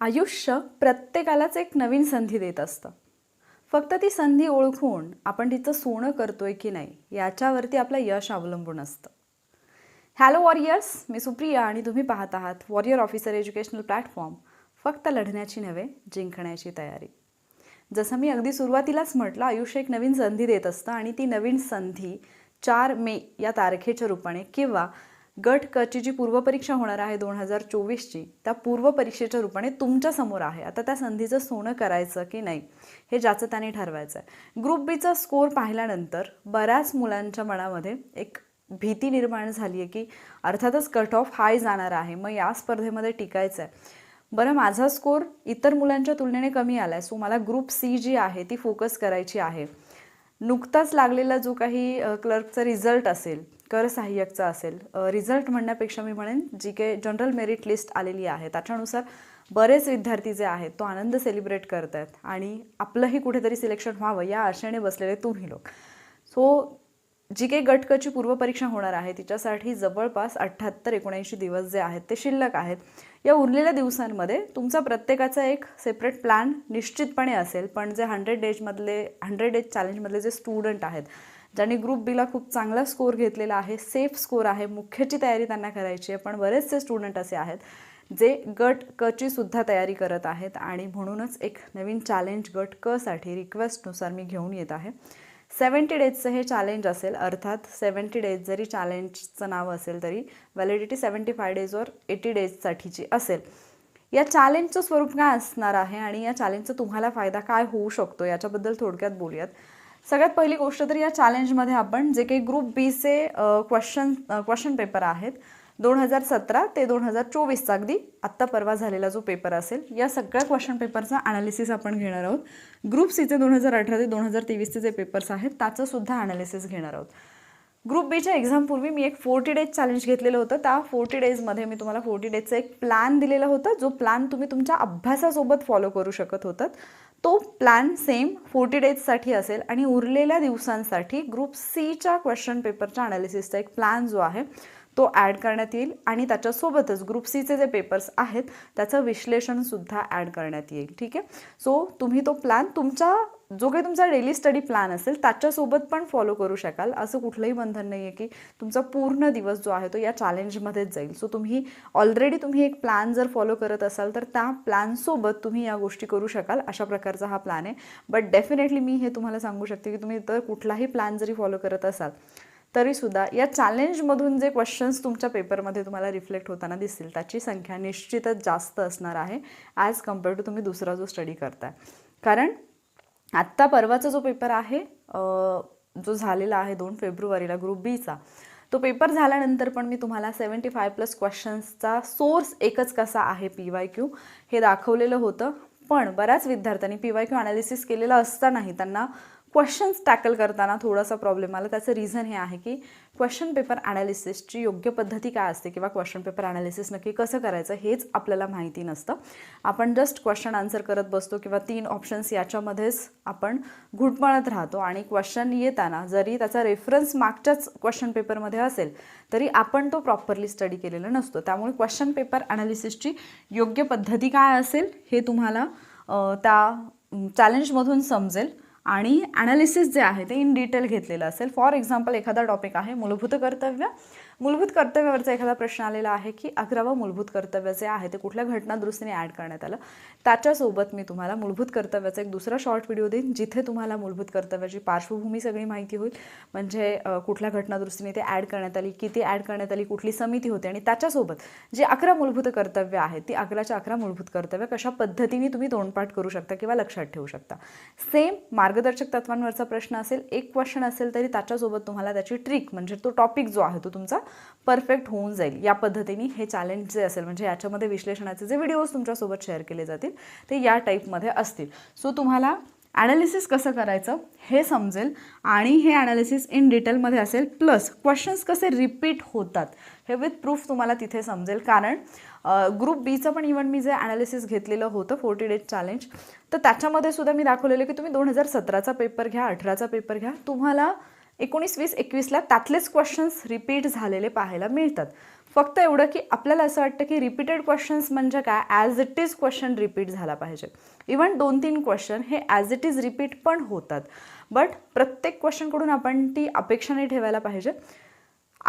आयुष्य प्रत्येकालाच एक नवीन संधी देत असतं. फक्त ती संधी ओळखून आपण तिचं सोनं करतोय की नाही याच्यावरती आपलं यश अवलंबून असतं. हॅलो वॉरियर्स मी सुप्रिया आणि तुम्ही पाहत आहात वॉरियर ऑफिसर एज्युकेशनल प्लॅटफॉर्म फक्त लढण्याची नव्हे जिंकण्याची तयारी. जसं मी अगदी सुरुवातीलाच म्हटलं आयुष्य एक नवीन संधी देत असतं आणि ती नवीन संधी चार मे या तारखेच्या रूपाने किंवा गट कची जी पूर्वपरीक्षा होणार आहे दोन हजार चोवीसची त्या पूर्वपरीक्षेच्या रूपाने तुमच्यासमोर आहे. आता त्या संधीचं सोनं करायचं की नाही हे ज्याचं त्याने ठरवायचं आहे ग्रुप बीचा स्कोर पाहिल्यानंतर बऱ्याच मुलांच्या मनामध्ये एक भीती निर्माण झाली आहे की अर्थातच कट ऑफ हाय जाणार आहे मग या स्पर्धेमध्ये टिकायचं आहे बरं माझा स्कोर इतर मुलांच्या तुलनेने कमी आला आहे सो मला ग्रुप सी जी आहे ती फोकस करायची आहे. नुकताच लागलेला जो काही क्लर्कचा रिझल्ट असेल कर सहाय्यकचा असेल रिझल्ट म्हणण्यापेक्षा मी म्हणेन जी काही जनरल मेरिट लिस्ट आलेली आहे त्याच्यानुसार बरेच विद्यार्थी जे आहेत तो आनंद सेलिब्रेट करत आहेत आणि आपलंही कुठेतरी सिलेक्शन व्हावं या आशेने बसलेले तुम्ही लोक. सो जी काही गटकची पूर्वपरीक्षा होणार आहे तिच्यासाठी जवळपास अठ्ठ्याहत्तर एकोणऐंशी दिवस जे आहेत ते शिल्लक आहेत. या उरलेल्या दिवसांमध्ये तुमचा प्रत्येकाचा एक सेपरेट प्लॅन निश्चितपणे असेल. पण जे हंड्रेड डेजमधले हंड्रेड डेज चॅलेंजमधले जे स्टुडंट आहेत ज्यांनी ग्रुप बीला खूप चांगला स्कोर घेतलेला आहे सेफ स्कोर आहे मुख्यची तयारी त्यांना करायची आहे पण बरेचसे स्टुडंट असे आहेत जे गट कची सुद्धा तयारी करत आहेत. आणि म्हणूनच एक नवीन चॅलेंज गट क साठी रिक्वेस्टनुसार मी घेऊन येत आहे. सेवन्टी डेजचं हे चॅलेंज असेल अर्थात सेवन्टी डेज जरी चॅलेंजचं नाव असेल तरी व्हॅलिडिटी सेवन्टी फाय डेज और एटी डेजसाठीची असेल. या चॅलेंजचं स्वरूप काय असणार आहे आणि या चॅलेंजचा तुम्हाला फायदा काय होऊ शकतो याच्याबद्दल थोडक्यात बोलूयात. सगळ्यात पहिली गोष्ट तर या चॅलेंजमध्ये आपण जे काही ग्रुप बीचे क्वेश्चन क्वेश्चन पेपर आहेत दोन हजार सतरा ते दोन हजार चोवीसचा अगदी आत्ता परवा झालेला जो पेपर असेल या सगळ्या क्वेश्चन पेपरचा अनालिसिस आपण घेणार आहोत. ग्रुप सीचे दोन हजार अठरा ते दोन हजार तेवीसचे जे पेपर्स आहेत त्याचंसुद्धा अनालिसिस घेणार आहोत. ग्रुप बीच्या एक्झामपूर्वी मी एक फोर्टी डेज चॅलेंज घेतलेलं होतं. त्या फोर्टी डेजमध्ये मी तुम्हाला फोर्टी डेजचं एक प्लॅन दिलेला होता. जो प्लॅन तुम्ही तुमच्या अभ्यासासोबत फॉलो करू शकत होतात. तो प्लॅन सेम फोर्टी डेजसाठी असेल आणि उरलेल्या दिवसांसाठी ग्रुप सीच्या क्वेश्चन पेपरच्या अनालिसिसचा एक प्लॅन जो आहे तो ॲड करण्यात येईल आणि त्याच्यासोबतच ग्रुप सीचे जे पेपर्स आहेत त्याचं विश्लेषणसुद्धा ॲड करण्यात येईल. ठीक आहे? सो तुम्ही तो प्लॅन तुमच्या जो काही तुमचा डेली स्टडी प्लॅन असेल त्याच्यासोबत पण फॉलो करू शकाल. असं कुठलंही बंधन नाही आहे की तुमचा पूर्ण दिवस जो आहे तो या चॅलेंजमध्येच जाईल. सो तुम्ही ऑलरेडी तुम्ही एक प्लॅन जर फॉलो करत असाल तर त्या प्लॅनसोबत तुम्ही या गोष्टी करू शकाल. अशा प्रकारचा हा प्लॅन आहे. बट डेफिनेटली मी हे तुम्हाला सांगू शकते की तुम्ही तर कुठलाही प्लॅन जरी फॉलो करत असाल तरीसुद्धा या चॅलेंजमधून जे क्वेश्चन्स तुमच्या पेपरमध्ये तुम्हाला रिफ्लेक्ट होताना दिसतील त्याची संख्या निश्चितच जास्त असणार आहे ॲज कंपेअर टू तुम्ही दुसरा जो स्टडी करताय. कारण आत्ता परवाचा जो पेपर आहे जो झालेला आहे दोन फेब्रुवारीला ग्रुप बीचा तो पेपर झाल्यानंतर पण मी तुम्हाला सेवन्टी फाय प्लस क्वेश्चन्सचा सोर्स एकच कसा आहे पी वाय क्यू हे दाखवलेलं होतं. पण बऱ्याच विद्यार्थ्यांनी पी वाय क्यू अनालिसिस केलेलं असतानाही त्यांना क्वेश्चन्स टॅकल करताना थोडासा प्रॉब्लेम आला. त्याचं रिझन हे आहे की क्वेश्चन पेपर ॲनालिसिसची योग्य पद्धती काय असते किंवा क्वेश्चन पेपर ॲनालिसिस नक्की कसं करायचं हेच आपल्याला माहिती नसतं. आपण जस्ट क्वेश्चन आन्सर करत बसतो किंवा तीन ऑप्शन्स याच्यामध्येच आपण घुटमळत राहतो आणि क्वेश्चन येताना जरी त्याचा रेफरन्स मागच्याच क्वेश्चन पेपरमध्ये असेल तरी आपण तो प्रॉपरली स्टडी केलेला नसतो. त्यामुळे क्वेश्चन पेपर ॲनालिसिसची योग्य पद्धती काय असेल हे तुम्हाला त्या चॅलेंजमधून समजेल. आणि ॲनालिसिस जे आहे ते इन डिटेल घेतलेलं असेल. फॉर एक्झाम्पल एखादा टॉपिक आहे मूलभूत कर्तव्य मूलभूत कर्तव्यावरचा एखादा प्रश्न आलेला आहे की अकरावं मूलभूत कर्तव्य जे आहे ते कुठल्या घटनादुरुस्तीने ॲड करण्यात आलं? त्याच्यासोबत मी तुम्हाला मूलभूत कर्तव्याचा एक दुसरा शॉर्ट व्हिडिओ देईन जिथे तुम्हाला मूलभूत कर्तव्याची पार्श्वभूमी सगळी माहिती होईल. म्हणजे कुठल्या घटनादुरुस्तीने ते ॲड करण्यात आली किती ॲड करण्यात आली कुठली समिती होती आणि त्याच्यासोबत जे अकरा मूलभूत कर्तव्य आहेत ती अकराच्या अकरा मूलभूत कर्तव्य कशा पद्धतीने तुम्ही तोंडपाठ करू शकता किंवा लक्षात ठेवू शकता? सेम मार्गदर्शक तत्वांवरचा प्रश्न असेल एक क्वेश्चन असेल तरी त्याच्यासोबत तुम्हाला त्याची ट्रिक म्हणजे तो टॉपिक जो आहे तो तुमचा परफेक्ट होऊन जाईल. या पद्धतीने हे चॅलेंज जे असेल म्हणजे याच्यामध्ये विश्लेषणाचे जे व्हिडिओज तुमच्यासोबत शेअर केले जातील ते या टाईपमध्ये असतील. सो तुम्हाला ॲनालिसिस कसं करायचं हे समजेल आणि हे ॲनालिसिस इन डिटेलमध्ये असेल. प्लस क्वेश्चन्स कसे रिपीट होतात हे विथ प्रूफ तुम्हाला तिथे समजेल. कारण ग्रुप बीचं पण इव्हन मी जे ॲनालिसिस घेतलेलं होतं फोर्टी डेज चॅलेंज तर त्याच्यामध्ये सुद्धा मी दाखवलेलं की तुम्ही दोन हजार सतराचा पेपर घ्या अठराचा पेपर घ्या. तुम्हाला एकोणीस वीस एकवीसला त्यातलेच क्वेश्चन्स रिपीट झालेले पाहायला मिळतात. फक्त एवढं की आपल्याला असं वाटतं की रिपीटेड क्वेश्चन्स म्हणजे काय? As it is question repeat झाला पाहिजे. इवन दोन तीन क्वेश्चन हे ॲज इट इज रिपीट पण होतात. बट प्रत्येक क्वेश्चनकडून आपण ती अपेक्षा नाही ठेवायला पाहिजे.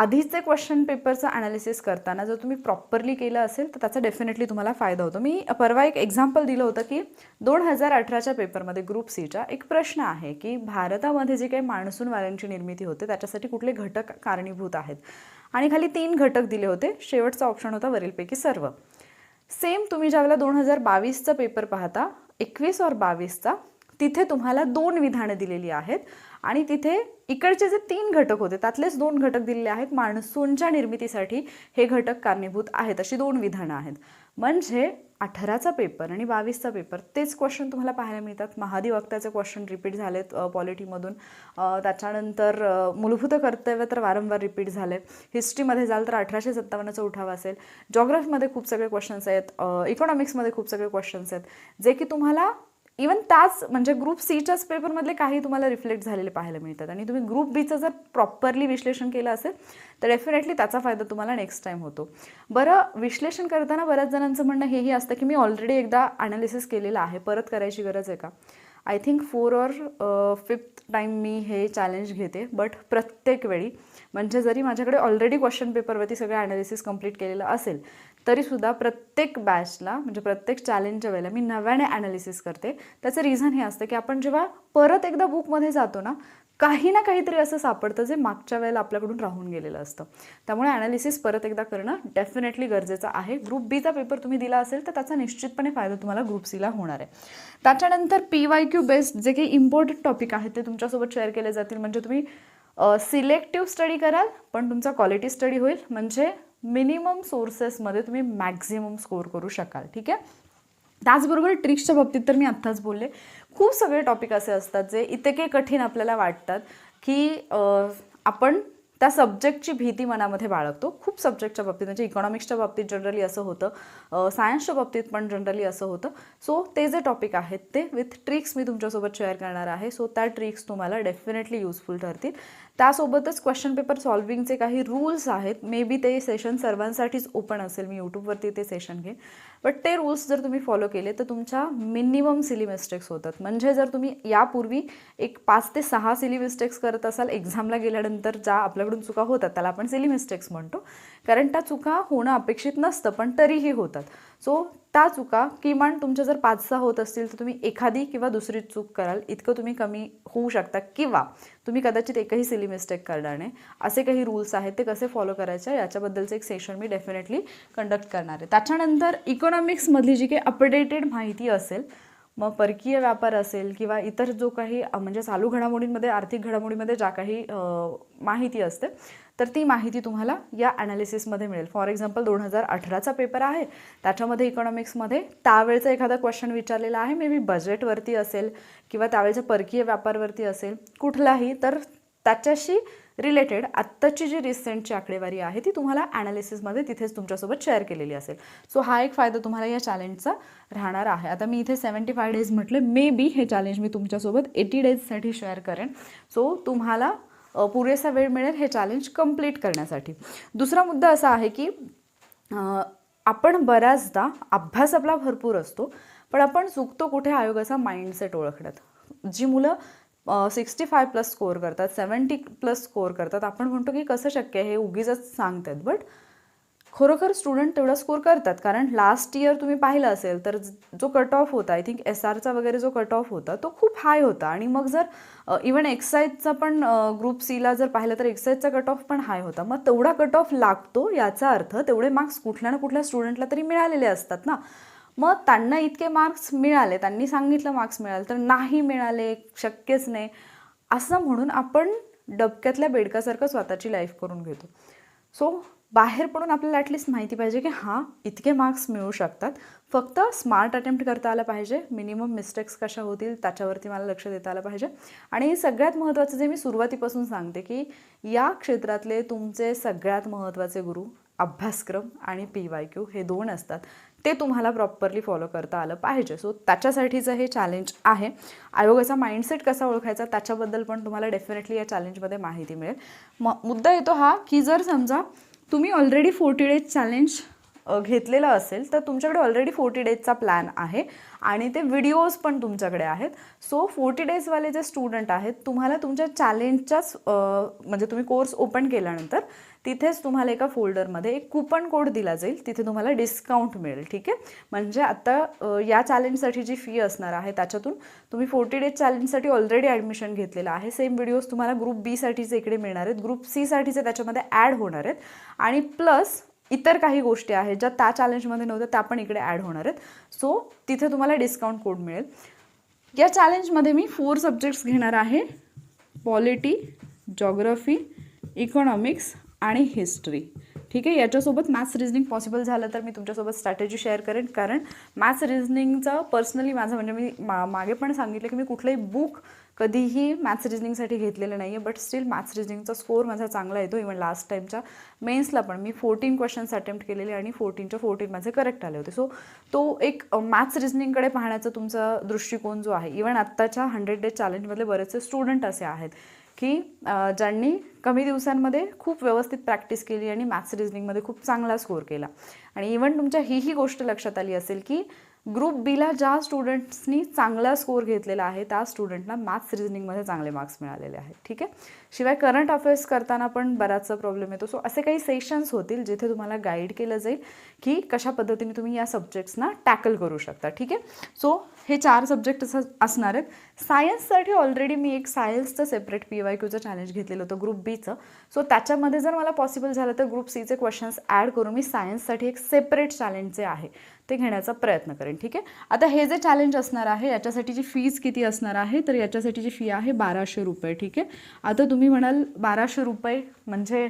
आधीचे क्वेश्चन पेपरचं ॲनालिसिस करताना जर तुम्ही प्रॉपरली केलं असेल तर त्याचा डेफिनेटली तुम्हाला फायदा होतो. मी परवा एक एक्झाम्पल दिलं होतं की दोन हजार अठराच्या पेपरमध्ये ग्रुप सीचा एक प्रश्न आहे की भारतामध्ये जे काही मान्सून वाऱ्यांची निर्मिती होते त्याच्यासाठी कुठले घटक कारणीभूत आहेत? आणि खाली तीन घटक दिले होते. शेवटचा ऑप्शन होता वरीलपैकी सर्व. सेम तुम्ही ज्यावेळेला दोन हजार बावीसचा पेपर पाहता एकवीस और बावीसचा तिथे तुम्हाला दोन विधानं दिलेली आहेत. आणि तिथे इकडचे जे तीन घटक होते त्यातलेच दोन घटक दिलेले आहेत. मान्सूनच्या निर्मितीसाठी हे घटक कारणीभूत आहेत अशी दोन विधानं आहेत. म्हणजे अठराचा पेपर आणि बावीसचा पेपर तेच क्वेश्चन तुम्हाला पाहायला मिळतात. महाधिवक्त्याचे क्वेश्चन रिपीट झालेत पॉलिटीमधून त्याच्यानंतर मूलभूत कर्तव्य तर वारंवार रिपीट झाले. हिस्ट्रीमध्ये जाल तर अठराशे सत्तावन्नचा उठाव असेल. जॉग्राफीमध्ये खूप सगळे क्वेश्चन्स आहेत. इकॉनॉमिक्समध्ये खूप सगळे क्वेश्चन्स आहेत. जे की तुम्हाला इवन त्याच म्हणजे ग्रुप सीच्याच पेपरमधले काही तुम्हाला रिफ्लेक्ट झालेले पाहायला मिळतात. आणि तुम्ही ग्रुप बीचं जर प्रॉपरली विश्लेषण केलं असेल तर डेफिनेटली त्याचा फायदा तुम्हाला नेक्स्ट टाईम होतो. बरं विश्लेषण करताना बऱ्याच जणांचं म्हणणं हेही असतं की मी ऑलरेडी एकदा ॲनालिसिस केलेलं आहे. परत करायची गरज आहे का? I think four or fifth time मी हे चॅलेंज घेते. बट प्रत्येक वेळी म्हणजे जरी माझ्याकडे ऑलरेडी क्वेश्चन पेपरवरती सगळं ॲनालिसिस कंप्लीट केलेलं असेल तरीसुद्धा प्रत्येक बॅचला म्हणजे प्रत्येक चॅलेंजच्या वेळेला मी नव्याने ॲनालिसिस करते. त्याचं रिझन हे असतं की आपण जेव्हा परत एकदा बुकमध्ये जातो ना काही ना काहीतरी असं सापडतं जे मागच्या वेळेला आपल्याकडून राहून गेलेलं असतं. त्यामुळे ॲनालिसिस परत एकदा करणं डेफिनेटली गरजेचं आहे. ग्रुप बीचा पेपर तुम्ही दिला असेल तर त्याचा निश्चितपणे फायदा तुम्हाला ग्रुप सीला होणार आहे. त्याच्यानंतर पी वाय क्यू बेस्ड जे काही इम्पॉर्टंट टॉपिक आहेत ते तुमच्यासोबत शेअर केले जातील. म्हणजे तुम्ही सिलेक्टिव्ह स्टडी कराल पण तुमचा क्वालिटी स्टडी होईल. म्हणजे मिनिमम सोर्सेसमध्ये तुम्ही मॅक्झिमम स्कोर करू शकाल ठीक आहे? त्याचबरोबर ट्रिक्सच्या बाबतीत तर मी आत्ताच बोलले. खूप सगळे टॉपिक असे असतात जे इतके कठीण आपल्याला वाटतात की आपण त्या सब्जेक्टची भीती मनामध्ये बाळगतो. खूप सब्जेक्टच्या बाबतीत म्हणजे इकॉनॉमिक्सच्या बाबतीत जनरली असं होतं सायन्सच्या बाबतीत पण जनरली असं होतं. सो ते जे टॉपिक आहेत ते विथ ट्रिक्स मी तुमच्यासोबत शेअर करणार आहे. सो त्या ट्रिक्स तुम्हाला डेफिनेटली युजफुल ठरतील. त्यासोबतच क्वेश्चन पेपर सॉल्विंगचे काही रूल्स आहेत. मे बी ते सेशन सर्वांसाठीच ओपन असेल. मी यूट्यूबवरती ते सेशन घेईन. बट ते रूल्स जर तुम्ही फॉलो केले तर तुमच्या मिनिमम सिली मिस्टेक्स होतात. म्हणजे जर तुम्ही यापूर्वी एक पाच ते सहा सिली मिस्टेक्स करत असाल एक्झामला गेल्यानंतर ज्या आपल्याकडून चुका होतात त्याला आपण सिली मिस्टेक्स म्हणतो. कारण त्या चुका होणं अपेक्षित नसतं पण तरीही होतात. सो त्या चुका किमान तुमच्या जर पाच सहा होत असतील तर तुम्ही एखादी किंवा दुसरी चूक कराल. इतकं तुम्ही कमी होऊ शकता. किंवा तुम्ही कदाचित एकही सिली मिस्टेक करणार नाही. असे काही रूल्स आहेत ते कसे फॉलो करायचे याच्याबद्दलचं एक सेशन मी डेफिनेटली कंडक्ट करणार आहे. त्याच्यानंतर इकॉनॉमिक्समधली जी काही अपडेटेड माहिती असेल मग परकीय व्यापार असेल किंवा इतर जो काही म्हणजे चालू घडामोडींमध्ये आर्थिक घडामोडीमध्ये ज्या काही माहिती असते तर ती माहिती तुम्हाला या ॲनालिसिसमध्ये मिळेल. फॉर एक्झाम्पल दोन हजार अठराचा पेपर आहे. त्याच्यामध्ये इकॉनॉमिक्समध्ये त्यावेळचा एखादा क्वेश्चन विचारलेला आहे. मे बी बजेटवरती असेल किंवा त्यावेळेच्या परकीय व्यापारवरती असेल. कुठलाही तर त्याच्याशी रिलेटेड आत्ताची जी रिसेंटची आकडेवारी आहे ती तुम्हाला ॲनालिसिसमध्ये तिथेच तुमच्यासोबत शेअर केलेली असेल. सो हा एक फायदा तुम्हाला या चॅलेंजचा राहणार आहे. आता मी इथे सेवन्टी फाय डेज म्हटलं मे बी हे चॅलेंज मी तुमच्यासोबत एटी डेजसाठी शेअर करेन. सो तुम्हाला पुरेसा वेळ मिळेल हे चॅलेंज कंप्लीट करण्यासाठी. दुसरा मुद्दा असा आहे की आपण बऱ्याचदा अभ्यास आपला भरपूर असतो पण आपण चुकतो कुठे आयोगाचा माइंडसेट ओळखण्यात. जी मुलं सिक्स्टी फाय प्लस स्कोअर करतात सेवन्टी प्लस स्कोअर करतात. आपण म्हणतो की कसं शक्य आहे हे उगीच सांगतात. बट खरोखर स्टुडंट तेवढा स्कोर करतात. कारण लास्ट इयर तुम्ही पाहिलं असेल तर जो कट ऑफ होता आय थिंक एस आरचा वगैरे जो कट ऑफ होता तो खूप हाय होता. आणि मग जर इवन एक्साईजचा पण ग्रुप सीला जर पाहिलं तर एक्साईजचा कट ऑफ पण हाय होता. मग तेवढा कट ऑफ लागतो याचा अर्थ तेवढे मार्क्स कुठल्या ना कुठल्या स्टुडंटला तरी मिळालेले असतात ना. मग त्यांना इतके मार्क्स मिळाले त्यांनी सांगितलं मार्क्स मिळाले तर नाही मिळाले शक्यच नाही. असं म्हणून आपण डबक्यातल्या बेडकासारखं स्वतःची लाईफ करून घेतो. सो बाहेर पडून आपल्याला ॲटलिस्ट माहिती पाहिजे की हां इतके मार्क्स मिळू शकतात. फक्त स्मार्ट अटेम्प्ट करता आला पाहिजे. मिनिमम मिस्टेक्स कशा होतील त्याच्यावरती मला लक्ष देता आलं पाहिजे. आणि सगळ्यात महत्त्वाचं जे मी सुरुवातीपासून सांगते की या क्षेत्रातले तुमचे सगळ्यात महत्त्वाचे गुरु अभ्यासक्रम आणि पी वाय क्यू हे दोन असतात. ते तुम्हाला प्रॉपरली फॉलो करता आलं पाहिजे. सो त्याच्यासाठीचं हे चॅलेंज आहे आयोगाचा माइंडसेट कसा ओळखायचा त्याच्याबद्दल पण तुम्हाला डेफिनेटली या चॅलेंजमध्ये माहिती मिळेल. म मुद्दा येतो हा की जर समजा तुम्ही ऑलरेडी फोर्टी डेज चॅलेंज घेतलेलं असेल तर तुमच्याकडे ऑलरेडी फोर्टी डेजचा प्लॅन आहे आणि ते व्हिडिओज पण तुमच्याकडे आहेत. सो फोर्टी डेजवाले जे स्टुडंट आहेत तुम्हाला तुमच्या चॅलेंजच्याच म्हणजे तुम्ही कोर्स ओपन केल्यानंतर तिथेच तुम्हाला एका फोल्डरमध्ये एक कुपन कोड दिला जाईल. तिथे तुम्हाला डिस्काउंट मिळेल ठीक आहे? म्हणजे आत्ता या चॅलेंजसाठी जी फी असणार आहे त्याच्यातून तुम्ही फोर्टी डेज चॅलेंजसाठी ऑलरेडी ॲडमिशन घेतलेलं आहे. सेम व्हिडिओज तुम्हाला ग्रुप बीसाठीचे इकडे मिळणार आहेत. ग्रुप सीसाठीचे त्याच्यामध्ये ॲड होणार आहेत. आणि प्लस इतर काही गोष्टी आहेत ज्या त्या चॅलेंजमध्ये नव्हत्या त्या पण इकडे ॲड होणार आहेत. सो तिथे तुम्हाला डिस्काउंट कोड मिळेल. या चॅलेंजमध्ये मी फोर सब्जेक्ट्स घेणार आहे. पॉलिटी जॉग्रफी इकॉनॉमिक्स आणि हिस्ट्री ठीक आहे? याच्यासोबत मॅथ्स रिजनिंग पॉसिबल झालं तर मी तुमच्यासोबत स्ट्रॅटेजी शेअर करेन. कारण मॅथ्स रिजनिंगचं पर्सनली माझं म्हणजे मी मा मागे पण सांगितलं की मी कुठलंही बुक कधीही मॅथ्स रिजनिंगसाठी घेतलेलं नाही आहे बट स्टील मॅथ्स रिजनिंगचा स्कोर माझा चांगला येतो. इव्हन लास्ट टाईमच्या मेन्सला पण मी फोर्टीन क्वेश्चन्स अटेम्प्ट केलेले आणि फोर्टीनच्या फोर्टीन माझे करेक्ट आले होते. सो तो एक मॅथ्स रिजनिंगकडे पाहण्याचा तुमचा दृष्टिकोन जो आहे इव्हन आत्ताच्या हंड्रेड डेज चॅलेंजमधले बरेचसे स्टुडंट असे आहेत की ज्यांनी कमी दिवसांमध्ये खूप व्यवस्थित प्रॅक्टिस केली आणि मॅथ्स रिजनिंगमध्ये खूप चांगला स्कोर केला. आणि इव्हन तुमच्या ही ही गोष्ट लक्षात आली असेल की ग्रुप बीला ज्या स्टुडंट्सनी चांगला स्कोर घेतलेला आहे त्या स्टुडंटना मॅथ्स रिझनिंगमध्ये चांगले मार्क्स मिळालेले आहेत. ठीक आहे? शिवाय करंट अफेअर्स करताना पण बराचसा प्रॉब्लेम येतो. सो असे काही सेशन्स होतील जिथे तुम्हाला गाईड केलं जाईल की कशा पद्धतीने तुम्ही या सब्जेक्ट्सना टॅकल करू शकता. ठीक आहे? सो हे चार सब्जेक्ट असं असणार आहेत. सायन्ससाठी ऑलरेडी मी एक सायन्सचं सेपरेट पी वाय क्यूचं चॅलेंज घेतलेलं होतं ग्रुप बीचं सो त्याच्यामध्ये जर मला पॉसिबल झालं तर ग्रुप सीचे क्वेश्चन्स ॲड करून मी सायन्ससाठी एक सेपरेट चॅलेंज जे आहे. ते घेण्याचा प्रयत्न करेन ठीक आहे? आता हे जे चॅलेंज असणार आहे याच्यासाठीची फीज किती असणार आहे तर याच्यासाठीची फी आहे बाराशे रुपये ठीक आहे? आता तुम्ही म्हणाल बाराशे रुपये म्हणजे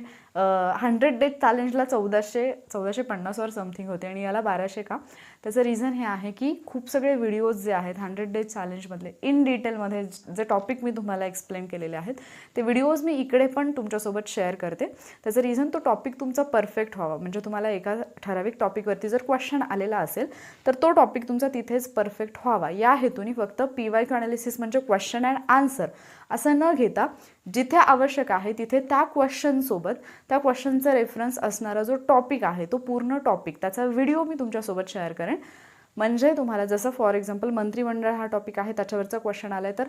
हंड्रेड डेज चॅलेंजला चौदाशे चौदाशे पन्नासवर समथिंग होते आणि याला बाराशे का? त्याचं रिझन हे आहे की खूप सगळे व्हिडिओज जे आहेत हंड्रेड डेज चॅलेंजमधले इन डिटेलमध्ये जे टॉपिक मी तुम्हाला एक्सप्लेन केलेले आहेत ते व्हिडिओज मी इकडे पण तुमच्यासोबत शेअर करते. त्याचं रिझन तो टॉपिक तुमचा परफेक्ट व्हावा. म्हणजे तुम्हाला एका ठराविक टॉपिकवरती जर क्वेश्चन आलेला असेल तर तो टॉपिक तुमचा तिथेच परफेक्ट व्हावा. या हेतूने फक्त पी वाय अनालिसिस म्हणजे क्वेश्चन अँड आन्सर असं न घेता जिथे आवश्यक आहे तिथे त्या क्वेश्चनसोबत त्या क्वेश्चनचा रेफरन्स असणारा जो टॉपिक आहे तो पूर्ण टॉपिक त्याचा व्हिडिओ मी तुमच्यासोबत शेअर करेन. म्हणजे तुम्हाला जसं फॉर एक्झाम्पल मंत्रिमंडळ हा टॉपिक आहे त्याच्यावरचा क्वेश्चन आला आहे तर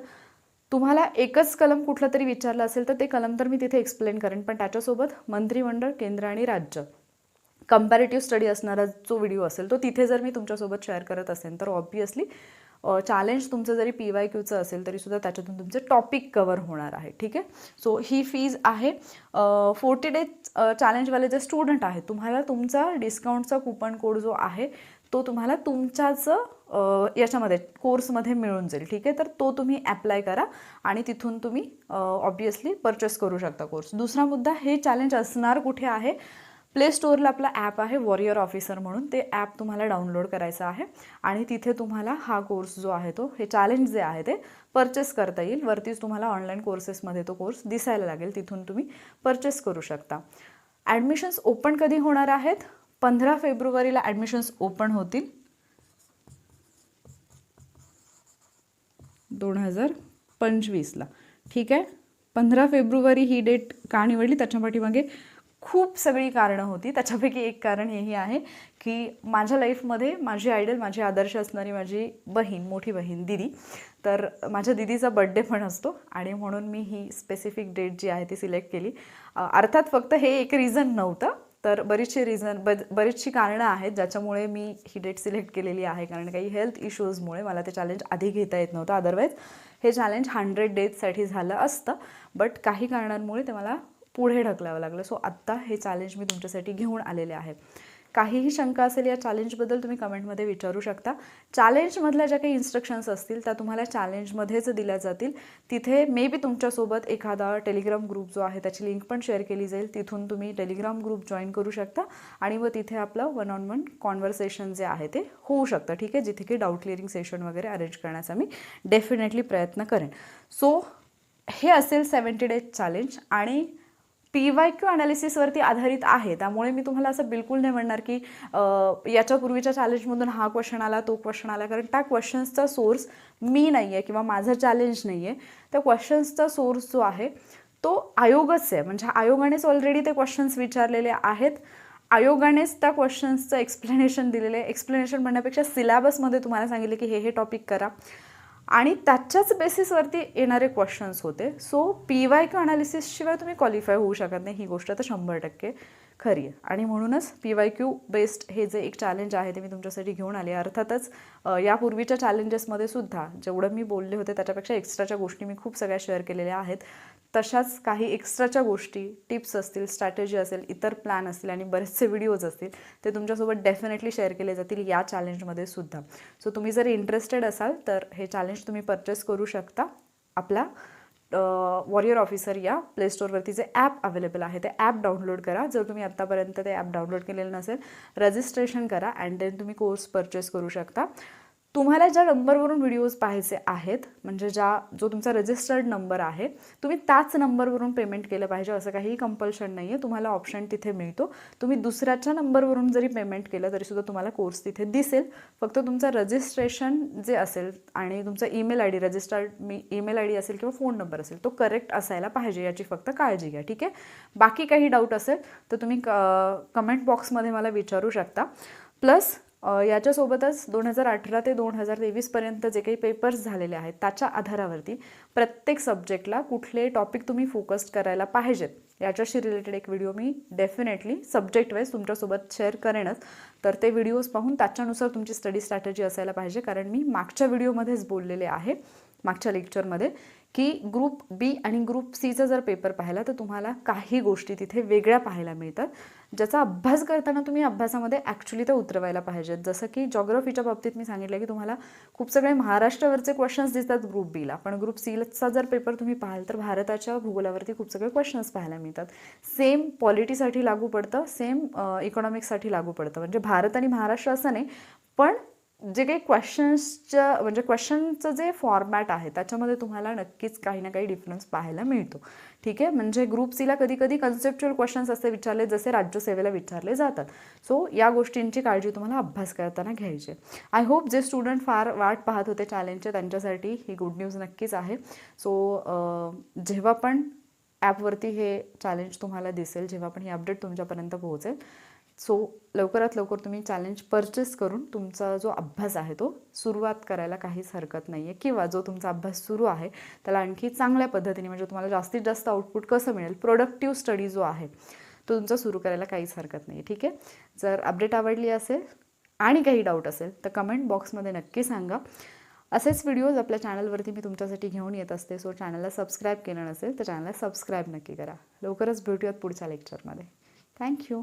तुम्हाला एकच कलम कुठलं तरी विचारलं असेल तर ते कलम तर मी तिथे एक्सप्लेन करेन पण त्याच्यासोबत मंत्रिमंडळ केंद्र आणि राज्य. कम्पॅरेटिव्ह स्टडी असणारा जो व्हिडिओ असेल तो तिथे जर मी तुमच्यासोबत शेअर करत असेल तर ऑब्वियसली चॅलेंज तुमचं जरी पी वाय क्यूचं असेल तरीसुद्धा त्याच्यातून तुमचे टॉपिक कवर होणार आहे ठीक आहे? सो ही फीज आहे. फोर्टी डेज चॅलेंजवाले जे स्टुडंट आहेत तुम्हाला तुमचा डिस्काउंटचा कुपन कोड जो आहे तो तुम्हाला तुमच्याच याच्यामध्ये कोर्समध्ये मिळून जाईल ठीक आहे? तर तो तुम्ही ॲप्लाय करा आणि तिथून तुम्ही ऑब्वियसली परचेस करू शकता कोर्स दुसरा मुद्दा हे चॅलेंज असणार कुठे आहे? प्ले स्टोअरला आपला ॲप आहे वॉरियर ऑफिसर म्हणून. ते ॲप तुम्हाला डाउनलोड करायचं आहे. आणि तिथे तुम्हाला हा कोर्स जो आहे तो हे चॅलेंज जे आहे ते परचेस करता येईल. वरतीच तुम्हाला ऑनलाईन कोर्सेसमध्ये तो कोर्स दिसायला लागेल. तिथून तुम्ही परचेस करू शकता. ॲडमिशन्स ओपन कधी होणार आहेत? पंधरा फेब्रुवारीला ॲडमिशन्स ओपन होतील. दोन हजार पंचवीसला. ठीक आहे? पंधरा फेब्रुवारी ही डेट का निवडली? त्याच्या पाठीमागे खूप सगळी कारणं होती. त्याच्यापैकी एक कारण हेही आहे की माझ्या लाईफमध्ये माझी आयडल माझी आदर्श असणारी माझी बहीण मोठी बहीण दिदी तर माझ्या दिदीचा बड्डे पण असतो आणि म्हणून मी ही स्पेसिफिक डेट जी आहे ती सिलेक्ट केली. अर्थात फक्त हे एक रिझन नव्हतं तर बरीचशी रिझन ब बरीचशी कारणं आहेत ज्याच्यामुळे मी ही डेट सिलेक्ट केलेली आहे. कारण काही हेल्थ इश्यूजमुळे मला ते चॅलेंज आधी घेता येत नव्हतं. अदरवाईज हे चॅलेंज हंड्रेड डेजसाठी झालं असतं. बट काही कारणांमुळे ते मला पुढे ढकलावं लागलं. सो आत्ता हे चॅलेंज मी तुमच्यासाठी घेऊन आलेले आहे. काहीही शंका असेल या चॅलेंजबद्दल तुम्ही कमेंटमध्ये विचारू शकता. चॅलेंजमधल्या ज्या काही इन्स्ट्रक्शन्स असतील त्या तुम्हाला चॅलेंजमध्येच दिल्या जातील. तिथे मे बी तुमच्यासोबत एखादा टेलिग्राम ग्रुप जो आहे त्याची लिंक पण शेअर केली जाईल. तिथून तुम्ही टेलिग्राम ग्रुप जॉईन करू शकता. आणि मग तिथे आपलं वन ऑन वन कॉन्व्हर्सेशन जे आहे ते होऊ शकतं. ठीक आहे? जिथे की डाऊट क्लिअरिंग सेशन वगैरे अरेंज करण्याचा मी डेफिनेटली प्रयत्न करेन. सो हे असेल सेवन्टी डेज चॅलेंज आणि पी वाय क्यू अनालिसिसवरती आधारित आहे. त्यामुळे मी तुम्हाला असं बिलकुल नाही म्हणणार की याच्यापूर्वीच्या चॅलेंजमधून हा क्वेश्चन आला तो क्वेश्चन आला. कारण त्या क्वेश्चन्सचा सोर्स मी नाही आहे किंवा माझं चॅलेंज नाही आहे त्या क्वेश्चन्सचा सोर्स जो आहे तो आयोगच आहे. म्हणजे आयोगानेच ऑलरेडी ते क्वेश्चन्स विचारलेले आहेत. आयोगानेच त्या क्वेश्चन्सचं एक्सप्लेनेशन दिलेलं आहे. एक्सप्लेनेशन म्हणण्यापेक्षा सिलॅबसमध्ये तुम्हाला सांगितले की हे हे टॉपिक करा. आणि त्याच्याच बेसिसवरती येणारे क्वेश्चन्स होते. सो पी वाय क्यू अनालिसिसशिवाय तुम्ही क्वालिफाय होऊ शकत नाही. ही गोष्ट तर शंभर टक्के खरी आहे. आणि म्हणूनच पी वाय क्यू बेस्ड हे जे एक चॅलेंज आहे ते मी तुमच्यासाठी घेऊन आले. अर्थातच यापूर्वीच्या चॅलेंजेसमध्ये सुद्धा जेवढं मी बोलले होते त्याच्यापेक्षा एक्स्ट्राच्या गोष्टी मी खूप सगळ्या शेअर केलेल्या आहेत. तशाच काही एक्स्ट्राच्या गोष्टी टिप्स असतील स्ट्रॅटेजी असेल इतर प्लॅन असतील आणि बरेचसे व्हिडिओज असतील ते तुमच्यासोबत डेफिनेटली शेअर केले जातील या चॅलेंजमध्ये सुद्धा. सो तुम्ही जर इंटरेस्टेड असाल तर हे चॅलेंज तुम्ही परचेस करू शकता. आपला वॉरियर ऑफिसर या प्ले स्टोरवरती जे ॲप अवेलेबल आहे ते ॲप डाउनलोड करा. जर तुम्ही आत्तापर्यंत ते ॲप डाउनलोड केलेलं नसेल रजिस्ट्रेशन करा अँड देन तुम्ही कोर्स परचेस करू शकता. तुम्हाला ज्या नंबरवरून व्हिडिओज पाहायचे आहेत म्हणजे ज्या जो तुमचा रजिस्टर्ड नंबर आहे तुम्ही त्याच नंबरवरून पेमेंट केलं पाहिजे असं काही कंपल्शन नाही आहे तुम्हाला ऑप्शन तिथे मिळतो. तुम्ही दुसऱ्याच्या नंबरवरून जरी पेमेंट केलं तरीसुद्धा तुम्हाला कोर्स तिथे दिसेल. फक्त तुमचं रजिस्ट्रेशन जे असेल आणि तुमचा ईमेल आय डी रजिस्टर्ड मी ईमेल आय डी असेल किंवा फोन नंबर असेल तो करेक्ट असायला पाहिजे याची फक्त काळजी घ्या ठीक आहे? बाकी काही डाऊट असेल तर तुम्ही क कमेंट बॉक्समध्ये मला विचारू शकता. प्लस याच्यासोबतच दोन हजार अठरा ते दोन हजार तेवीसपर्यंत जे काही पेपर्स झालेले आहेत त्याच्या आधारावरती प्रत्येक सब्जेक्टला कुठले टॉपिक तुम्ही फोकस करायला पाहिजेत. याच्याशी रिलेटेड एक व्हिडिओ मी डेफिनेटली सब्जेक्ट वाईज तुमच्यासोबत शेअर करेनच. तर ते व्हिडिओज पाहून त्याच्यानुसार तुमची स्टडी स्ट्रॅटेजी असायला पाहिजे कारण मी मागच्या व्हिडिओमध्येच बोललेले आहे मागच्या लेक्चरमध्ये की ग्रुप बी आणि ग्रुप सीचा जर पेपर पाहिला तर तुम्हाला काही गोष्टी तिथे वेगळ्या पाहायला मिळतात ज्याचा अभ्यास करताना तुम्ही अभ्यासामध्ये ॲक्च्युली ते उतरवायला पाहिजेत. जसं की जॉग्रफीच्या बाबतीत मी सांगितलं की तुम्हाला खूप सगळे महाराष्ट्रावरचे क्वेश्चन्स दिसतात ग्रुप बीला पण ग्रुप सीचा जर पेपर तुम्ही पाहाल तर भारताच्या भूगोलावरती खूप सगळे क्वेश्चन्स पाहायला मिळतात. सेम पॉलिटीसाठी लागू पडतं सेम इकॉनॉमिक्ससाठी लागू पडतं. म्हणजे भारत आणि महाराष्ट्र असं नाही पण जे काही क्वेश्चन्सच्या म्हणजे क्वेश्चनचं जे फॉर्मॅट आहे त्याच्यामध्ये तुम्हाला नक्कीच काही ना काही डिफरन्स पाहायला मिळतो. ठीक आहे? म्हणजे ग्रुप सीला कधी कधी कन्सेप्च्युअल क्वेश्चन्स असे विचारले जसे राज्यसेवेला विचारले जातात. सो या गोष्टींची काळजी तुम्हाला अभ्यास करताना घ्यायची. आय होप जे स्टुडंट फार वाट पाहत होते चॅलेंजचे त्यांच्यासाठी ही गुड न्यूज नक्कीच आहे. सो जेव्हा पण ॲपवरती हे चॅलेंज तुम्हाला दिसेल जेव्हा पण ही अपडेट तुमच्यापर्यंत पोहोचेल सो लवकरात लवकर तुम्ही चॅलेंज परचेस करून तुमचा जो अभ्यास आहे तो सुरुवात करायला काहीच हरकत नाही आहे किंवा जो तुमचा अभ्यास सुरू आहे त्याला आणखी चांगल्या पद्धतीने म्हणजे तुम्हाला जास्तीत जास्त आउटपुट कसं मिळेल प्रोडक्टिव्ह स्टडी जो आहे तो तुमचा सुरू करायला काहीच हरकत नाही ठीक आहे? जर अपडेट आवडली असेल आणि काही डाऊट असेल तर कमेंट बॉक्समध्ये नक्की सांगा. असेच व्हिडिओज आपल्या चॅनलवरती मी तुमच्यासाठी घेऊन येत असते. सो चॅनलला सबस्क्राईब केलं नसेल तर चॅनलला सबस्क्राईब नक्की करा. लवकरच भेटूयात पुढच्या लेक्चरमध्ये थँक्यू